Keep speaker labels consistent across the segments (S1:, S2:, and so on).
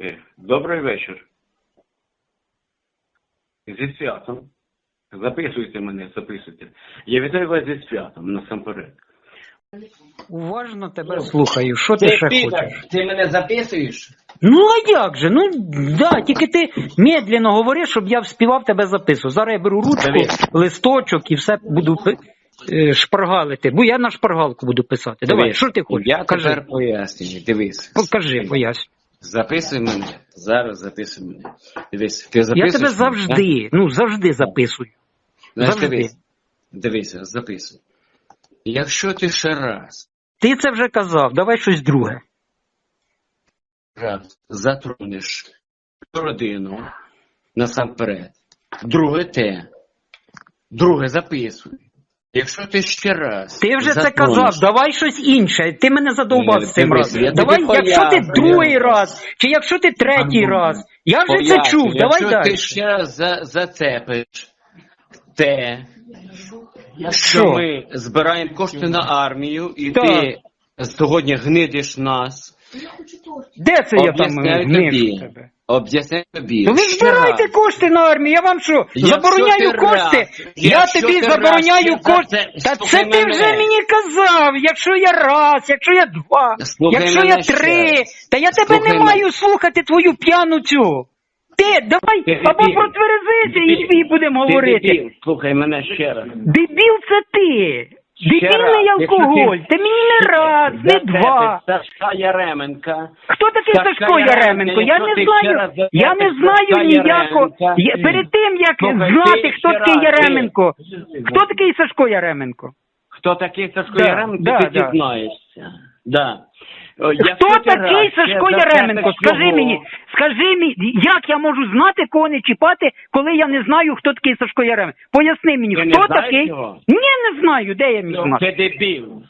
S1: Е, Добрий вечір. Зі святом. Записуйте мене, записуйте. Я вітаю вас зі святом насамперед.
S2: Уважно тебе слухаю. Що ти,
S3: Ти,
S2: ще
S3: підар,
S2: хочеш?
S3: ти мене записуєш?
S2: Ну а як же? Ну да, тільки ти медленно говори, щоб я вспівав тебе записувати. Зараз я беру ручку,
S3: Дивись.
S2: листочок і все буду пи- е, шпаргалити. Бо я на шпаргалку буду писати. Давай,
S3: Дивись,
S2: що ти хочеш?
S3: Я
S2: Кажи.
S3: тепер пояснюю. Дивись.
S2: Покажи, поясню.
S3: Записуй мене. Зараз записуй мене. Дивись, ти
S2: Я
S3: записуєш.
S2: тебе
S3: мене,
S2: завжди, ну завжди записую.
S3: Знаєш,
S2: завжди.
S3: Дивись, дивися, записуй. Якщо ти ще раз,
S2: Ти це вже казав, давай щось друге.
S3: раз затронеш родину насамперед, друге те, друге записуй. Якщо ти ще раз.
S2: Ти вже це казав, давай щось інше. Ти мене задовбав з цим разом. Давай, якщо ти другий раз, чи якщо ти третій раз. Я вже це чув, давай
S3: якщо
S2: далі.
S3: ти ще раз за, зацепиш те, що ми збираємо кошти на армію, і ти сьогодні гнидиш нас,
S2: Де це я там
S3: тобі.
S2: тебе?
S3: Об'ясняю тобі.
S2: То ви збирайте кошти на армію, я вам що,
S3: Якщо
S2: забороняю
S3: ти
S2: кошти?
S3: раз,
S2: я
S3: якщо
S2: тобі
S3: ти
S2: забороняю кошти. Та
S3: це- слухай
S2: ти
S3: мене.
S2: вже мені казав, якщо я раз, якщо я два,
S3: Слухай
S2: якщо
S3: мене
S2: я
S3: ще
S2: три,
S3: раз.
S2: та я тебе
S3: Слухай
S2: не
S3: мене.
S2: маю слухати твою п'яну цю. Ти, давай,
S3: Ти
S2: або
S3: дебіл.
S2: протверезися і, і будемо
S3: Ти
S2: говорити.
S3: дебіл, Слухай мене ще раз.
S2: Дебіл це ти. Дебільний алкоголь. Ти мені не раз, не два.
S3: Сашка Яременка.
S2: Хто такий Сашко Яременко? Я не знаю. Я не знаю ніякого. Перед тим як знати, хто такий Яременко. Хто такий Сашко Яременко?
S3: Хто такий Сашко Яременко, ти дізнаєшся. Да. О,
S2: Хто такий Сашко Яременко? Скажи мені, скажи мені, як я можу знати, кого не чіпати, коли я не знаю, хто такий Сашко Яременко? Поясни мені,
S3: Ти не
S2: хто
S3: знаєш
S2: такий?
S3: його?
S2: Ні, не знаю, де я міг
S3: Ну,
S2: знати.
S3: Ти дебіл.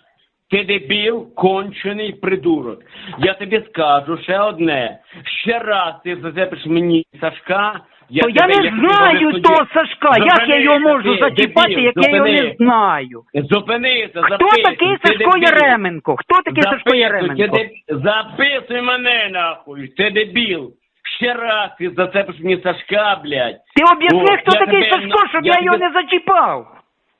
S3: Ти дебіл, кончений придурок. Я тобі скажу ще одне. Ще раз ти зацепиш мені Сашка. Я
S2: То я не знаю того. Сашка, як я його можу зачіпати, як я його не знаю.
S3: Зупинися,
S2: Хто такий Сашко. Яременко? Хто такий Сашко Яременко?
S3: Записуй мене нахуй, ти дебіл. Ще раз ти зацепиш мені Сашка, блядь.
S2: Ти об'ясни, хто такий Сашко, щоб
S3: я
S2: його не зачіпав.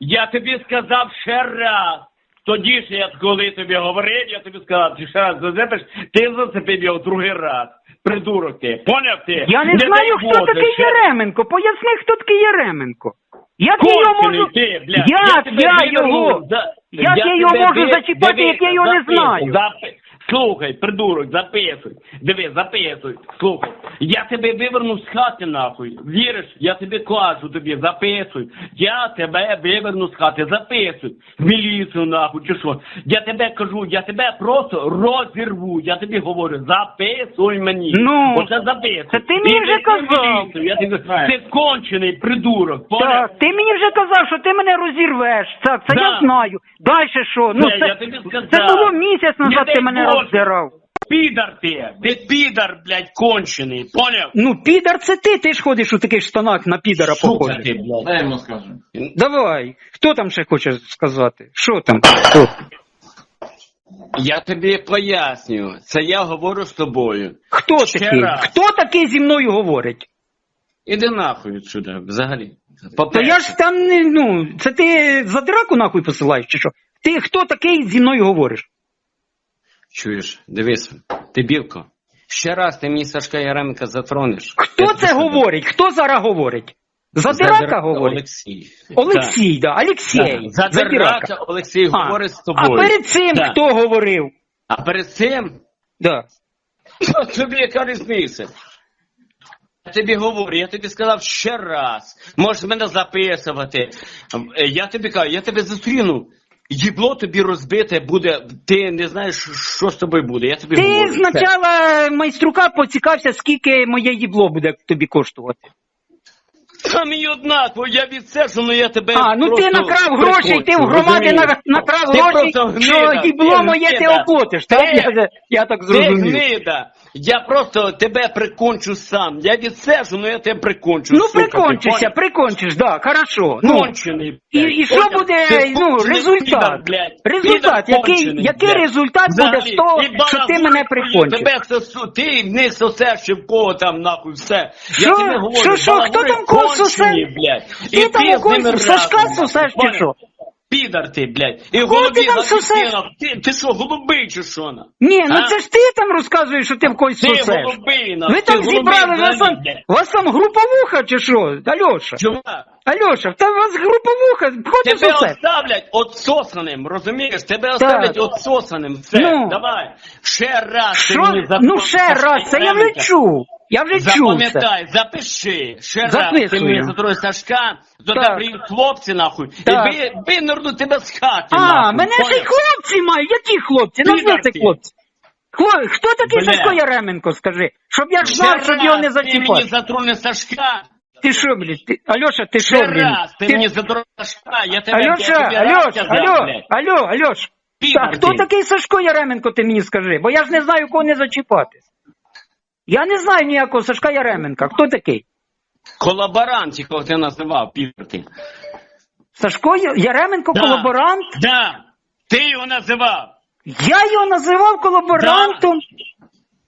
S3: Я тобі сказав ще раз. Тоді ж я коли тобі говорив, я тобі сказав, ти ще раз зацепиш, ти зацепив його другий раз. Придурок ти. Поняв ти?
S2: Я не, знаю, хто такий Яременко. Поясни, хто такий Яременко. Як я його можу.
S3: ти, блядь.
S2: Як
S3: тебе
S2: я
S3: виверну
S2: його?
S3: за-
S2: Як я його
S3: тебе
S2: можу
S3: ви-
S2: зачіпати, як я його не знаю?
S3: запи- Слухай, придурок, записуй. Диви, записуй. Слухай. Я тебе виверну з хати нахуй. Віриш? Я тобі кажу тобі, записуй. Я тебе виверну з хати, записуй. В міліцію нахуй, чи що? Я тебе кажу, я тебе просто розірву. Я тобі говорю, записуй мені.
S2: Ну,
S3: Оце записуй.
S2: це ти мені вже казав.
S3: Я тобі, ти кончений придурок. поняв?
S2: Так, ти мені вже казав, що ти мене розірвеш. Так, це
S3: Да.
S2: я знаю. Далі що? Ну,
S3: Це
S2: це,
S3: я тобі сказав.
S2: це було місяць назад ти мене
S3: Боже.
S2: Роздирав.
S3: Підар ти, ти підар, блядь, кончений, поняв?
S2: Ну, підар це ти, ти ж ходиш у таких штанах на підара
S3: Сука
S2: похожий.
S3: ти, блядь.
S4: Дай йому скажу.
S2: Давай, хто там ще хоче сказати? Що там? Хто?
S3: Я тобі пояснюю, це я говорю з тобою.
S2: Хто
S3: Ще
S2: такий?
S3: раз.
S2: Хто такий зі мною говорить?
S3: Іди нахуй сюди, взагалі.
S2: Та я ж там не ну, це ти за драку нахуй посилаєш чи що? Ти хто такий зі мною говориш?
S3: Чуєш, дивись, ти білко. Ще раз ти мені Сашка Яременка затронеш.
S2: Хто
S3: Я
S2: це говорить? Хто зараз говорить? Задирака
S3: Задирака
S2: говорить?
S3: Олексій.
S2: Олексій, да, Олексій.
S3: Так. Задирака Олексій
S2: А,
S3: говорить з тобою.
S2: а перед цим
S3: Так.
S2: хто говорив?
S3: А перед цим
S2: Да.
S3: Тобі яка різниця? Я тобі говорю, я тобі сказав ще раз. Можеш мене записувати. Е, Я тобі кажу, я тебе зустріну. Їбло тобі розбите буде, ти не знаєш, що з тобою буде. Я тобі
S2: Ти
S3: говорю.
S2: спочатку майструка поцікався, скільки моє їбло буде тобі коштувати.
S3: Та мені однаково, я відсежу, ну я тебе.
S2: А, ну ти накрав гроші, ти в громаді на- накрав
S3: Ти
S2: гроші,
S3: просто
S2: що
S3: гнида,
S2: дібло
S3: ти
S2: моє ти
S3: гнида.
S2: оплатиш, так?
S3: Ти-
S2: Я, я так
S3: Ти
S2: зрозумів.
S3: гнида. Я просто тебе прикончу сам. Я відсежу, ну я тебе прикончу.
S2: Ну,
S3: сука, ти
S2: прикончишся, прикончиш, да, хорошо. Ну,
S3: Кончений,
S2: і,
S3: блядь.
S2: і що буде,
S3: Ти
S2: ну,
S3: кончений
S2: результат?
S3: підар, блядь.
S2: Результат,
S3: Підар
S2: який,
S3: кончений,
S2: який
S3: блядь.
S2: результат буде з
S3: Взагалі,
S2: того,
S3: і
S2: що ти мене прикончиш?
S3: Тебе сосу, ти не сосеш чи в кого там нахуй все.
S2: Що?
S3: Я тобі говорю,
S2: Що, що? Хто там кого
S3: кончені, блядь.
S2: Ти
S3: І
S2: там
S3: ти з ними
S2: Сашка сосеш чи що?
S3: Підар ти, блядь. І в
S2: Кого
S3: голові
S2: ти там?
S3: Ти, ти що, голубий чи що? на?
S2: Ні, ну це ж ти там розказуєш, що ти в когось
S3: Ти
S2: сосеш.
S3: голубий, на.
S2: Ви там зібрали, вас там, вас там груповуха чи що? Альоша,
S3: Чувак,
S2: Альоша, у вас груповуха, ходить
S3: Тебе
S2: сосеш.
S3: оставлять отсосаним, розумієш? Тебе оставлять отсосаним. Все,
S2: Ну.
S3: давай. Ще раз ти
S2: Що?
S3: мені запомни.
S2: Ну ще раз, це я вже чув. Я вже чув.
S3: Запам'ятай, запиши. Ще раз ти мені затроє Сашка, то
S2: Так.
S3: тебе хлопці нахуй.
S2: Так.
S3: І ви, винурну тебе з хати.
S2: А,
S3: нахуй,
S2: мене ще й хлопці мають. Які хлопці? Назвати
S3: ти.
S2: хлопці. Хло- Хто такий
S3: Бля.
S2: Сашко Яременко, скажи? Щоб я ж знав, щоб його не
S3: раз Ти мені затроне Сашка.
S2: Ти що, блядь? Ти... Альоша, ти що,
S3: Ще
S2: блін?
S3: раз ти мені затроне Сашка. Я тебе,
S2: Альоша,
S3: я тобі раз
S2: Альош,
S3: сказав,
S2: Альо,
S3: блядь.
S2: Альо, Альош. Так, хто такий Сашко Яременко, ти мені скажи? Бо я ж не знаю, кого не зачіпати. Я не знаю ніякого Сашка Яременка. Хто такий?
S3: Колаборант, якого ти називав, підар ти.
S2: Сашко Я- Яременко
S3: Да.
S2: колаборант?
S3: Да, ти його називав.
S2: Я його називав колаборантом.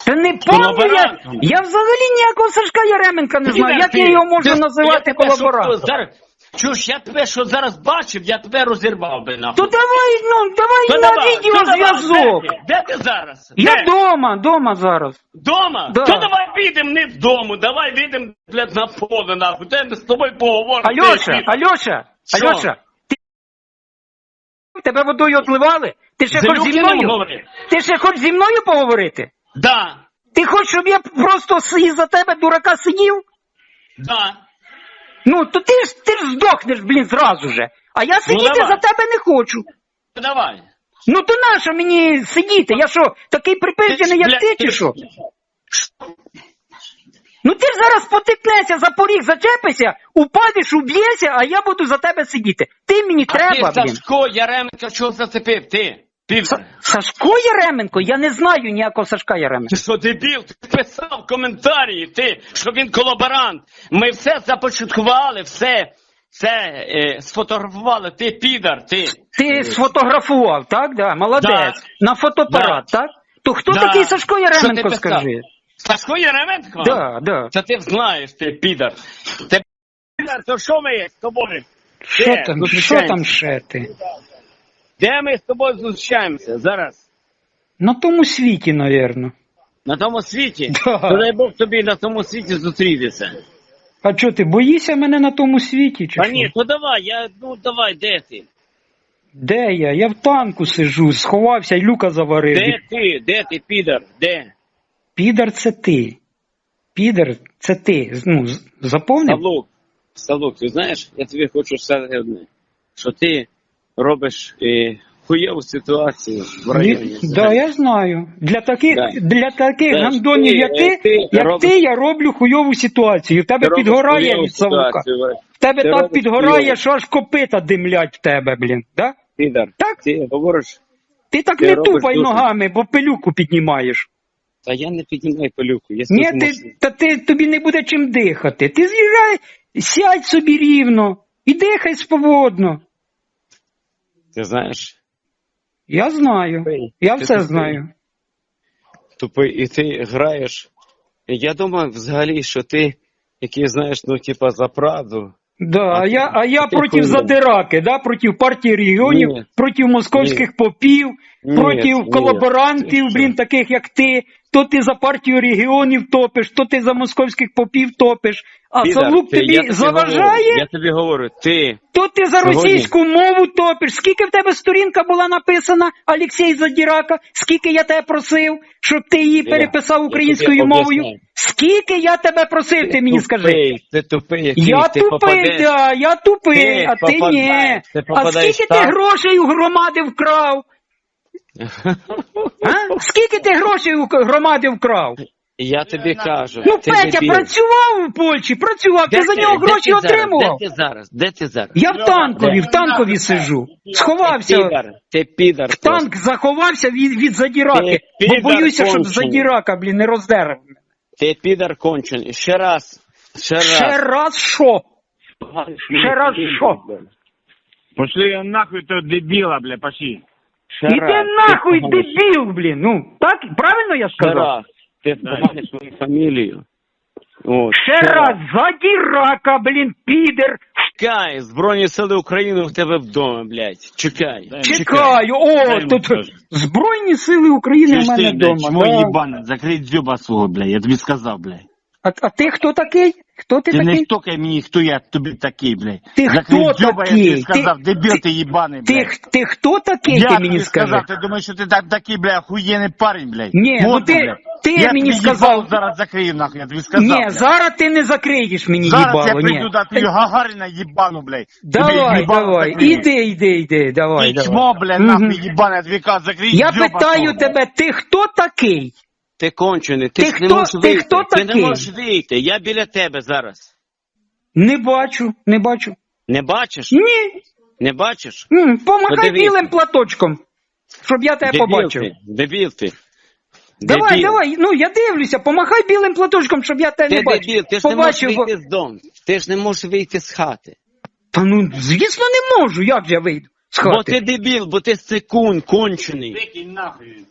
S2: Та не помню я.
S3: Колаборантом.
S2: Я взагалі ніякого Сашка Яременка не знаю. Як
S3: ти.
S2: я його можу називати колаборантом?
S3: зараз- Чуєш, я тебе що зараз бачив, я тебе розірвав би нахуй.
S2: То давай, ну, давай
S3: То
S2: на
S3: давай, то
S2: відеозв'язок.
S3: давай, Де ти, де ти зараз?
S2: Я
S3: Де?
S2: дома, дома зараз.
S3: Дома?
S2: Да.
S3: То давай підемо не з дому, давай підемо, блядь, на поле, нахуй. Де ми з тобою поговоримо.
S2: Альоша, Альоша,
S3: Що?
S2: Альоша, ти тебе водою отливали? Ти ще хочеш зі мною?
S3: говори.
S2: Ти ще хочеш зі мною поговорити?
S3: Да,
S2: Ти хочеш, щоб я просто с- із-за тебе дурака сидів?
S3: да.
S2: Ну, то ти ж ти ж здохнеш, блін, зразу же. А я сидіти
S3: давай.
S2: за тебе не хочу.
S3: Давай.
S2: Ну то нащо мені сидіти? Я що, такий припизджений, як ти, чи що? Ну ти ж зараз потикнешся за поріг, зачепишся, упадеш, уб'єшся, а я буду за тебе сидіти. Ти мені треба,
S3: а ти,
S2: блін.
S3: Сашко Яременко, чого зацепив? Ти? Півтора.
S2: Сашко Яременко? Я не знаю ніякого Сашка Яременка.
S3: Ти що, дебіл? Ти писав коментарі, ти, що він колаборант. Ми все започаткували, все, все е, сфотографували. Ти підар, ти.
S2: Ти сфотографував, так? Да, молодець.
S3: Да.
S2: На фотоапарат, так? То хто
S3: Да.
S2: такий Сашко Яременко, скажи?
S3: Сашко Яременко?
S2: Да, да.
S3: Це ти знаєш, ти підар. Ти підар, то що ми з тобою?
S2: Що там, що там ще ти?
S3: Де ми з тобою зустрічаємося зараз?
S2: На тому світі, навірно.
S3: На тому світі?
S2: Да.
S3: То дай Бог тобі на тому світі зустрітися.
S2: А що ти боїшся мене на тому світі? Чи
S3: А
S2: що?
S3: ні, то давай, я, ну давай, де ти?
S2: Де я? Я в танку сижу, сховався, люка заварив.
S3: Де ти? Де ти, підар? Де?
S2: Підар це ти. Підар це ти. Ну, з- заповнив?
S3: Савлук, Савлук, ти знаєш, я тобі хочу сказати одне, що ти робиш е, хуєву ситуацію в районі.
S2: Ні, Да, я знаю. Для таких,
S3: Да.
S2: для таких
S3: Да,
S2: гандонів,
S3: ти,
S2: як
S3: е,
S2: ти,
S3: ти
S2: як
S3: робиш-
S2: ти, я роблю хуйову ситуацію. В тебе
S3: Ти робиш
S2: підгорає від Савука.
S3: ситуацію,
S2: В тебе
S3: Ти
S2: так
S3: робиш
S2: підгорає,
S3: хуйову.
S2: що аж копита димлять в тебе, блін. Да?
S3: Підар,
S2: Так.
S3: ти говориш,
S2: Ти так
S3: Ти
S2: не
S3: робиш
S2: тупай
S3: дуже-
S2: ногами, бо пилюку піднімаєш.
S3: та я не піднімаю пилюку, я
S2: Ні, ти, та ти, тобі не буде чим дихати. Ти з'їжджай, сядь собі рівно і дихай свободно.
S3: Ти знаєш,
S2: Я знаю.
S3: Тупий.
S2: Я
S3: Ти
S2: все
S3: тупий.
S2: знаю.
S3: тупий, і ти граєш. Я думав взагалі, що ти, який знаєш, ну, типа, за правду.
S2: Да,
S3: А
S2: а, я, а я проти задираки, да, проти партії регіонів,
S3: Ні.
S2: проти московських попів, проти колаборантів, блін, таких як ти. То ти за партію регіонів топиш, то ти за московських попів топиш. А
S3: Підар,
S2: Савлук
S3: ти-
S2: тобі
S3: я тобі
S2: заважає,
S3: говорю, я тобі говорю, ти
S2: то ти за
S3: Сьогодні-
S2: російську мову топиш. Скільки в тебе сторінка була написана, Олексій Задірака? Скільки я тебе просив, щоб ти її переписав українською мовою?
S3: об'ясняю.
S2: Скільки я тебе просив, ти мені скажи?
S3: Ти тупий, який,
S2: Я
S3: ти
S2: тупий, да, я тупий,
S3: Ти
S2: а ти ні.
S3: ти
S2: А скільки ти грошей у громади вкрав? А? Скільки ти грошей у громади вкрав?
S3: Я тобі кажу.
S2: Ну,
S3: ти
S2: Петя
S3: дебіл.
S2: працював у Польщі, працював,
S3: Де
S2: ти за
S3: ти-
S2: нього
S3: де
S2: гроші
S3: ти зараз?
S2: отримував.
S3: Де ти зараз? Де ти зараз?
S2: Я в танкові, в танкові сиджу. Сховався.
S3: Підар, ти підар.
S2: В танк заховався від, від задіраки.
S3: Ти
S2: Бо
S3: підар
S2: боюся, щоб
S3: кончений.
S2: задірака, блін, не роздерв.
S3: Ти підар кончений. Ще раз. Ще раз.
S2: Ще раз що? Ще раз що?
S4: Пошли нахуй, то дебила, бля, пошли.
S2: Іди нахуй,
S3: поганиш.
S2: дебіл, блін. Ну, так, правильно я сказав?
S3: раз. Ти поганиш свою фамілію. От,
S2: Ще раз, задірака, блін, підер.
S3: Чекай, Збройні сили України в тебе вдома, блядь. Чекай.
S2: Чекаю, о,
S4: Дай
S2: тут
S4: теж.
S2: Збройні сили України в мене
S4: блядь,
S2: вдома. да.
S4: ебаное, закрий дзюба свого, бля, я тобі сказав, бля.
S2: А, а ти хто такий? Хто ти
S4: Ти не
S2: такий?
S4: стукай мені, хто я тобі такий, блядь.
S2: Ти хто
S4: дзюба, я
S2: такий?
S4: тобі сказав,
S2: Ти-
S4: дебіл
S2: ти-
S4: ти їбаний, блядь.
S2: х- ти хто такий,
S4: Я
S2: ти
S4: тобі
S2: мені
S4: сказав, ти думаєш, що ти так, такий, бля, охуєнний парень, блядь.
S2: Ні, ну
S4: Морду,
S2: ти-
S4: блядь.
S2: ти
S4: я
S2: мені
S4: тобі
S2: сказав-
S4: їбало зараз закрию, нахуй, я тобі сказав,
S2: Ні,
S4: блядь.
S2: зараз ти не закриєш мені
S4: Зараз
S2: їбало,
S4: я
S2: ні.
S4: прийду, да, тобі Гагаріна їбану, блядь.
S2: Давай,
S4: їбало
S2: давай,
S4: закрию.
S2: іди, іди, іди, давай,
S4: Ти
S2: давай.
S4: чмо, блядь, нахуй їбане, дві кажу, закрий
S2: Я питаю тебе, ти хто такий?
S3: Ти кончений, ти,
S2: Ти
S3: ж не
S2: хто-
S3: можеш
S2: ти
S3: вийти.
S2: хто
S3: ти не
S2: такий?
S3: можеш вийти. Я біля тебе зараз.
S2: Не бачу, не бачу.
S3: Не бачиш?
S2: Ні.
S3: Не бачиш?
S2: М, Помахай
S3: Подивися.
S2: білим платочком, щоб я тебе
S3: Дебіл
S2: побачив.
S3: ти, дебіл ти.
S2: Давай,
S3: Дебіл.
S2: давай, ну я дивлюся, помахай білим платочком, щоб я тебе
S3: Ти
S2: не бачив.
S3: дебіл, ти ж не можеш
S2: Побачив, бо-
S3: вийти з дому. Ти ж не можеш вийти з хати.
S2: Та ну, звісно, не можу, як же я вийду з
S3: Бо ти дебіл, бо ти секунд кончений.
S4: Викинь нахуй.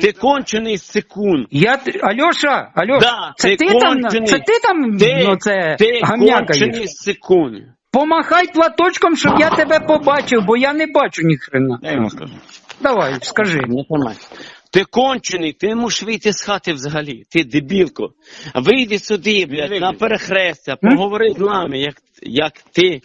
S3: Ти кончений секунд.
S2: Я, Альоша, Альоша,
S3: Да,
S2: це
S3: ти
S2: ти, там, це ти там,
S3: Ти,
S2: ну це,
S3: ти кончений секунд.
S2: Помахай платочком, щоб я тебе побачив, бо я не бачу ні хрена.
S4: Я йому скажу.
S2: Давай, скажи.
S3: Не помай. Ти кончений, ти не можеш вийти з хати взагалі. Ти дебілко. Вийди сюди, блядь, на перехрестя, поговори з нами, як, як ти.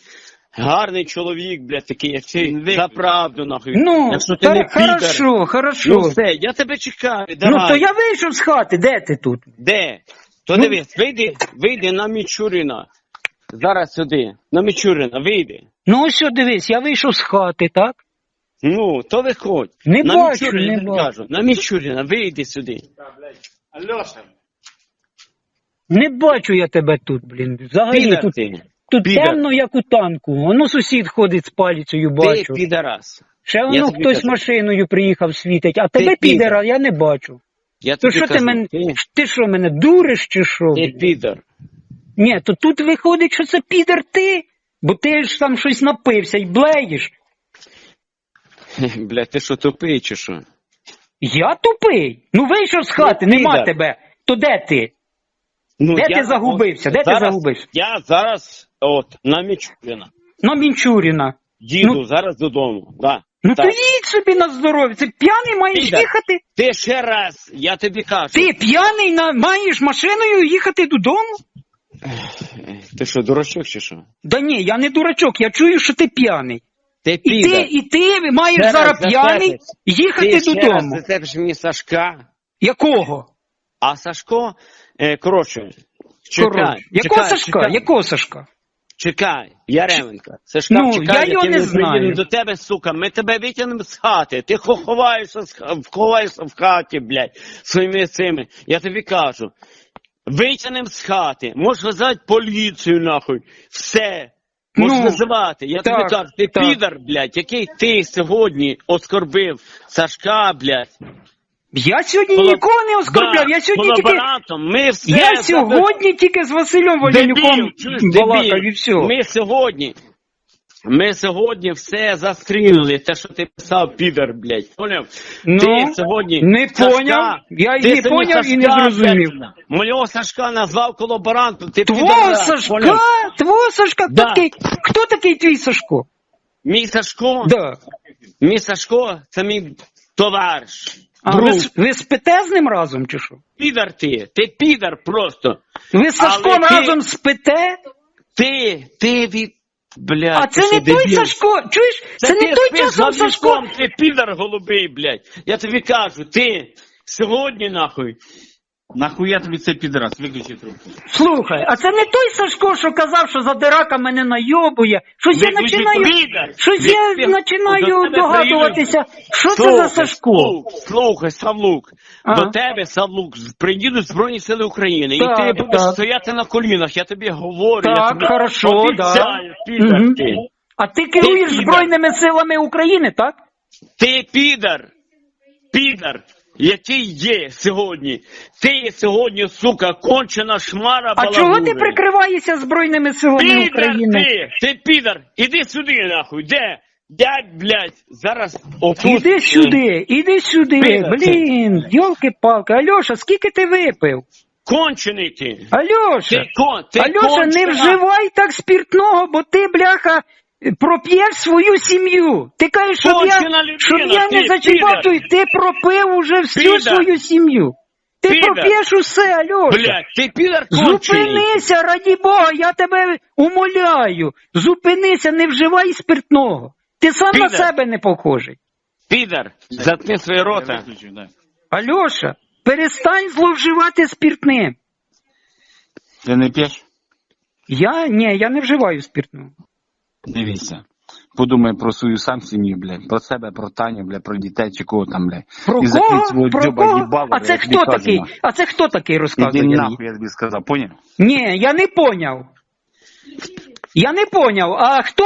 S3: Гарний чоловік, блядь, такий, як ти. За правду, нахуй.
S2: Ну,
S3: Якщо ти
S2: хор-
S3: не підар.
S2: хорошо, хорошо.
S3: Ну все, я тебе чекаю, давай.
S2: Ну, то я вийшов з хати, де ти тут?
S3: Де? То
S2: Ну-
S3: дивись, вийди, вийди на Мічуріна. Зараз сюди. На Мічуріна, вийди.
S2: Ну, ось що, дивись, я вийшов з хати, так?
S3: Ну, то виходь.
S2: Не
S3: на
S2: бачу,
S3: Мічуріна,
S2: не
S3: я
S2: бачу.
S3: кажу. На Мічуріна, вийди сюди.
S4: Альоша.
S2: Не бачу я тебе тут, блін. Взагалі
S3: Підар
S2: тут,
S3: ти.
S2: Тут
S3: підар.
S2: темно, як у танку. Воно сусід ходить з паліцею,
S3: Ти підарас.
S2: Ще воно хтось
S3: кажу.
S2: машиною приїхав світить, а
S3: Ти
S2: тебе підера я не бачу.
S3: Я
S2: То що ти мене.
S3: Ти,
S2: Ти що мене дуриш чи що?
S3: ти підар.
S2: Ні, то тут виходить, що це підер ти, бо ти ж там щось напився і блеєш.
S3: Бля, ти що тупий чи що?
S2: Я тупий. Ну вийшов з хати,
S3: Ну,
S2: нема
S3: підар.
S2: тебе. То де ти?
S3: Ну,
S2: Де ти загубився? Де ти загубився?
S3: Я зараз, от, на Мічуріна.
S2: На Мінчуріна.
S3: Їду
S2: Ну-
S3: зараз додому. Да.
S2: Ну
S3: так.
S2: то їдь собі на здоров'я. Це п'яний маєш
S3: Підар.
S2: їхати.
S3: Ти ще раз, я тобі кажу.
S2: Ти п'яний на... маєш машиною їхати додому?
S3: Ти що, дурачок чи що?
S2: Да ні, я не дурачок, я чую, що ти п'яний.
S3: Ти
S2: І ти, і ти маєш
S3: Ще
S2: зараз
S3: раз
S2: п'яний
S3: зацепиш.
S2: їхати
S3: Ти ще раз
S2: додому.
S3: зацепиш мені Сашка,
S2: Якого?
S3: а Сашко, е, коротше, чекай.
S2: Коротше, Якого
S3: чекай,
S2: Сашка?
S3: Чекай,
S2: Якого Сашка?
S3: чекай, Яременка. Сашка,
S2: Ну,
S3: чекай,
S2: я його не знаю.
S3: до тебе, сука, ми тебе витягнемо з хати. Ти ховаєшся, з ха- ховаєшся в хаті, блядь, своїми цими. Я тобі кажу. Витягнемо з хати, можеш визвати поліцію, нахуй. Все. Можеш
S2: Ну,
S3: визивати. Я тобі кажу, ти
S2: так.
S3: підар, блядь, який ти сьогодні оскорбив Сашка, блядь.
S2: Я сьогодні
S3: Коло-
S2: нікого не оскорбляв,
S3: Да,
S2: я сьогодні тільки.
S3: колаборантом. Ми все
S2: Я
S3: тебе-
S2: сьогодні тільки з Василем
S3: Дебіл, чуєш,
S2: балакав
S3: дебіл.
S2: і все.
S3: Ми сьогодні. Ми сьогодні все застрілили, те, що ти писав, підар, блядь. Поняв?
S2: Ну,
S3: ти сьогодні.
S2: не
S3: Сашка,
S2: поняв. Я
S3: ти
S2: не
S3: сьогодні
S2: поняв і не
S3: Сашка,
S2: зрозумів.
S3: блядь, Мого Сашка назвав колаборантом. Ти
S2: Твого
S3: підарас,
S2: Сашка?
S3: поняв?
S2: Твого Сашка? Хто, такий, хто такий твій Сашко?
S3: Мій Сашко,
S2: Да.
S3: мій Сашко, це мій товариш.
S2: А ви, ви спите з ним разом чи що?
S3: Підар ти, ти підар просто.
S2: Ви з Сашком
S3: ти-
S2: разом спите?
S3: Ти, ти від. Блядь,
S2: А
S3: ти
S2: це
S3: що,
S2: не той
S3: дебіл?
S2: Сашко. Чуєш? Це, не той
S3: спиш
S2: часом
S3: за
S2: Сашко.
S3: вікном, Ти підар голубий, блядь. Я тобі кажу, ти сьогодні нахуй.
S4: Нахуя тобі цей підраз? Виключи трубку.
S2: Слухай, а це не той Сашко, що казав, що за дирака мене найобує. Щось я
S3: Виключи
S2: починаю. Щось я починаю
S3: тебе
S2: догадуватися, що це за Сашко.
S3: Слух, слухай, Савлук,
S2: Ага.
S3: до тебе, Савлук, приїдуть Збройні Сили України,
S2: Так,
S3: і ти будеш
S2: так.
S3: стояти на колінах, я тобі говорю, я
S2: Так,
S3: тобі
S2: хорошо,
S3: обіцяю, підар
S2: Мгм.
S3: ти.
S2: А ти керуєш
S3: підар.
S2: Збройними силами України, так?
S3: Ти підар, підар, який є сьогодні. Ти є сьогодні, сука, кончена шмара
S2: А чого ти прикриваєшся Збройними силами
S3: Підар
S2: України?
S3: ти, ти підар, іди сюди нахуй, де? Дядь, блядь, зараз отут.
S2: Іди сюди, іди сюди.
S3: Підар.
S2: Блін, йолки-палки. Альоша, скільки ти випив?
S3: Кончений ти.
S2: Альоша,
S3: Ти кон, ти
S2: Альоша, не вживай так спиртного, бо ти, бляха, проп'єш свою сім'ю. Ти кажеш, щоб я, щоб я не
S3: підар.
S2: й ти пропив уже всю
S3: Підар.
S2: свою сім'ю. Ти
S3: Підар.
S2: проп'єш усе, Альоша.
S3: Блядь, ти підар кончений.
S2: Зупинися, раді Бога, я тебе умоляю. Зупинися, не вживай спиртного. Ти сам на себе не похожий.
S3: Підар, заткни своє рота.
S2: Альоша, перестань зловживати спиртним.
S4: Ти не п'єш?
S2: Я ні, я не вживаю спиртного.
S4: Дивіться. Подумай про свою сам сім'ю, блядь. Про себе, про Таню, блядь, про дітей чи кого там, блядь.
S2: Про
S4: І кого? свого?
S2: Про
S4: дзьоба
S2: кого?
S4: їбало,
S2: А це
S4: блядь,
S2: хто
S4: тобі
S2: такий? А це хто такий
S4: Іди
S2: розказує? мені?
S4: нахуй, я тобі сказав, поняв?
S2: Ні, я не поняв. Я не поняв. А хто